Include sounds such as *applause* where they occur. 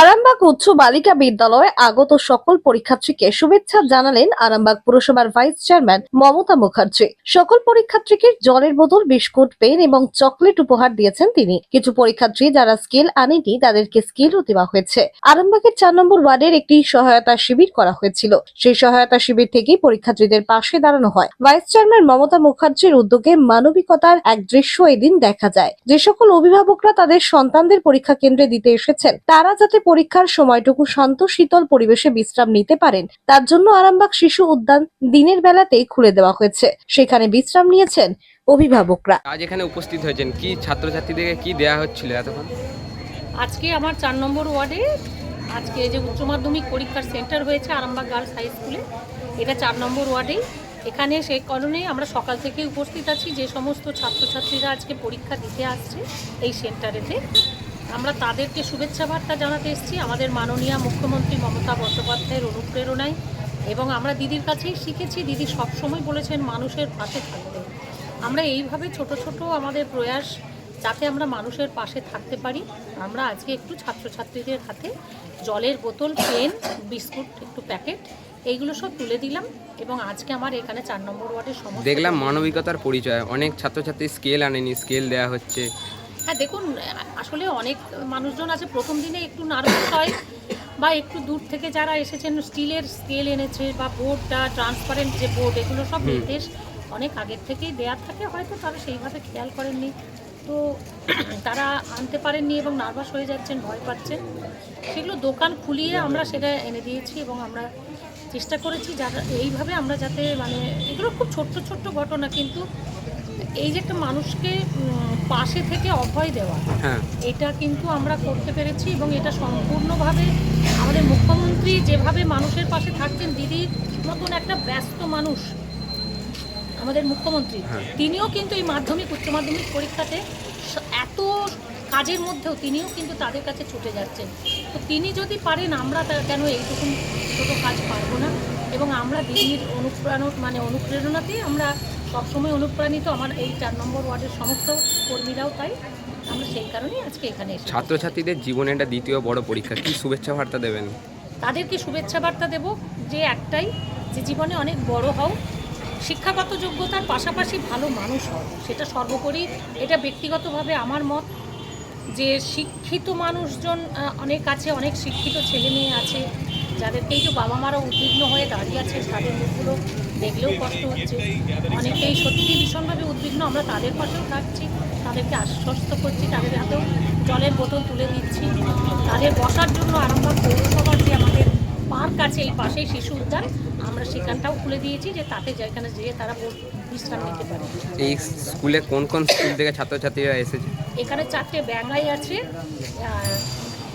আরামবাগ উচ্চ বালিকা বিদ্যালয়ে আগত সকল পরীক্ষার্থীকে শুভেচ্ছা জানালেন আরামবাগ পুরসভার ভাইস চেয়ারম্যান মমতা মুখার্জি। সকল পরীক্ষার্থীকে জলের বোতল, বিস্কুট, পেন এবং চকলেট উপহার দিয়েছেন তিনি। কিছু পরীক্ষার্থী যারা স্কেল আনেনি, তাদেরকে স্কেলও দেওয়া হয়েছে। আরামবাগের চার নম্বর ওয়ার্ডের একটি সহায়তা শিবির করা হয়েছিল। সেই সহায়তা শিবির থেকেই পরীক্ষার্থীদের পাশে দাঁড়ানো হয়। ভাইস চেয়ারম্যান মমতা মুখার্জির উদ্যোগে মানবিকতার এক দৃশ্য এদিন দেখা যায়। যে সকল অভিভাবকরা তাদের সন্তানদের পরীক্ষা কেন্দ্রে দিতে এসেছেন, তারা যাতে পরীক্ষার সময়টুকু শান্ত শীতল পরিবেশে বিশ্রাম নিতে পারেন। তার জন্য আরামবাগ শিশু উদ্যান দিনের বেলাতেই খুলে দেওয়া হয়েছে। সেখানে বিশ্রাম নিয়েছেন অভিভাবকরা। আজ এখানে উপস্থিত হয়েছেন। কি ছাত্রছাত্রীদেরকে কি দেয়া হচ্ছিল এতক্ষণ? আজকে আমার চার নম্বর ওয়ার্ডে আজকে যে উচ্চ মাধ্যমিক পরীক্ষার সেন্টার হয়েছে আরামবাগ গার্লস হাই স্কুলে। এটা চার নম্বর ওয়ার্ডেই এখানে সেই কারণে আমরা সকাল থেকে উপস্থিত আছি। যে সমস্ত ছাত্রছাত্রীরা আজকে পরীক্ষা দিতে আসছে এই সেন্টারেতে। আমরা তাদেরকে শুভেচ্ছা বার্তা জানাতে এসেছি। আমাদের মাননীয় মুখ্যমন্ত্রী মমতা বন্দ্যোপাধ্যায়ের অনুপ্রেরণায় এবং আমরা দিদির কাছেই শিখেছি। দিদি সবসময় বলেছেন মানুষের পাশে থাকতে। আমরা এইভাবে ছোট ছোট আমাদের প্রয়াস যাতে আমরা মানুষের পাশে থাকতে পারি। আমরা আজকে একটু ছাত্রছাত্রীদের হাতে জলের বোতল, পেন, বিস্কুট, একটু প্যাকেট এইগুলো সব তুলে দিলাম এবং আজকে আমার এখানে চার নম্বর ওয়ার্ডের সমস্ত দেখলাম মানবিকতার পরিচয়। অনেক ছাত্রছাত্রী স্কেল আনেনি, স্কেল দেয়া হচ্ছে। হ্যাঁ দেখুন আসলে অনেক মানুষজন আছে প্রথম দিনে একটু নার্ভাস হয় বা একটু দূর থেকে যারা এসেছেন স্টিলের স্কেল এনেছে বা বোর্ডটা ট্রান্সপারেন্ট যে বোর্ড এগুলো সব নির্দেশ অনেক আগের থেকেই দেওয়ার থাকে হয়তো তারা সেইভাবে খেয়াল করেননি। তো *clears throat* তারা আনতে পারেননি এবং নার্ভাস হয়ে যাচ্ছেন ভয় পাচ্ছেন। সেগুলো দোকান খুলিয়ে আমরা সেটা এনে দিয়েছি এবং আমরা চেষ্টা করেছি যারা এইভাবে আমরা যাতে মানে এগুলো খুব ছোট্ট ছোট্ট ঘটনা কিন্তু এই যে একটা মানুষকে পাশে থেকে অভয় দেওয়া হ্যাঁ। এটা কিন্তু আমরা করতে পেরেছি এবং এটা সম্পূর্ণভাবে আমাদের মুখ্যমন্ত্রী যেভাবে মানুষের পাশে থাকছেন দিদির মতন একটা ব্যস্ত মানুষ আমাদের মুখ্যমন্ত্রী হ্যাঁ। তিনিও কিন্তু এই মাধ্যমিক উচ্চ মাধ্যমিক পরীক্ষাতে এত কাজের মধ্যেও তিনিও কিন্তু তাদের কাছে ছুটে যাচ্ছেন। তো তিনি যদি পারেন আমরা তা- কেন এইটুকু ছোটো কাজ পারব না? এবং আমরা দিদির অনুপ্রাণ মানে অনুপ্রেরণাতেই আমরা সবসময় অনুপ্রাণিত। আমার এই চার নম্বর ওয়ার্ডের সমস্ত কর্মীরাও তাই। আমরা সেই কারণেই আজকে এখানে ছাত্রছাত্রীদের জীবনে এটা দ্বিতীয় বড় পরীক্ষা কি শুভেচ্ছা বার্তা দেবেন? তাদেরকে শুভেচ্ছা বার্তা দেব যে একটাই যে জীবনে অনেক বড় হও শিক্ষাগত যোগ্যতার পাশাপাশি ভালো মানুষ হও। সেটা সর্বোপরি এটা ব্যক্তিগতভাবে আমার মত যে শিক্ষিত মানুষজন অনেক আছে অনেক শিক্ষিত ছেলে মেয়ে আছে। যাদেরকেই তো বাবা মারা উদ্বিগ্ন হয়ে দাঁড়িয়ে আছে তাদের মুখগুলো দেখলেও কষ্ট হচ্ছে। অনেকেই সত্যি ভীষণভাবে উদ্বিগ্ন। আমরা তাদের পাশেও থাকছি তাদেরকে আশ্বস্ত করছি তাদের হাতেও জলের বোতল তুলে দিচ্ছি। তাদের বসার জন্য আরামবাগ পৌরসভার যে আমাদের পার্ক আছে এই পাশেই শিশু উদ্যান আমরা সেখানটাও খুলে দিয়েছি যে তাতে যেখানে যেয়ে তারা বিশ্রাম নিতে পারে। এই স্কুলে কোন কোন স্কুল থেকে ছাত্রছাত্রীরা এসেছে? এখানে চারটে ব্যাঙ্গাই আছে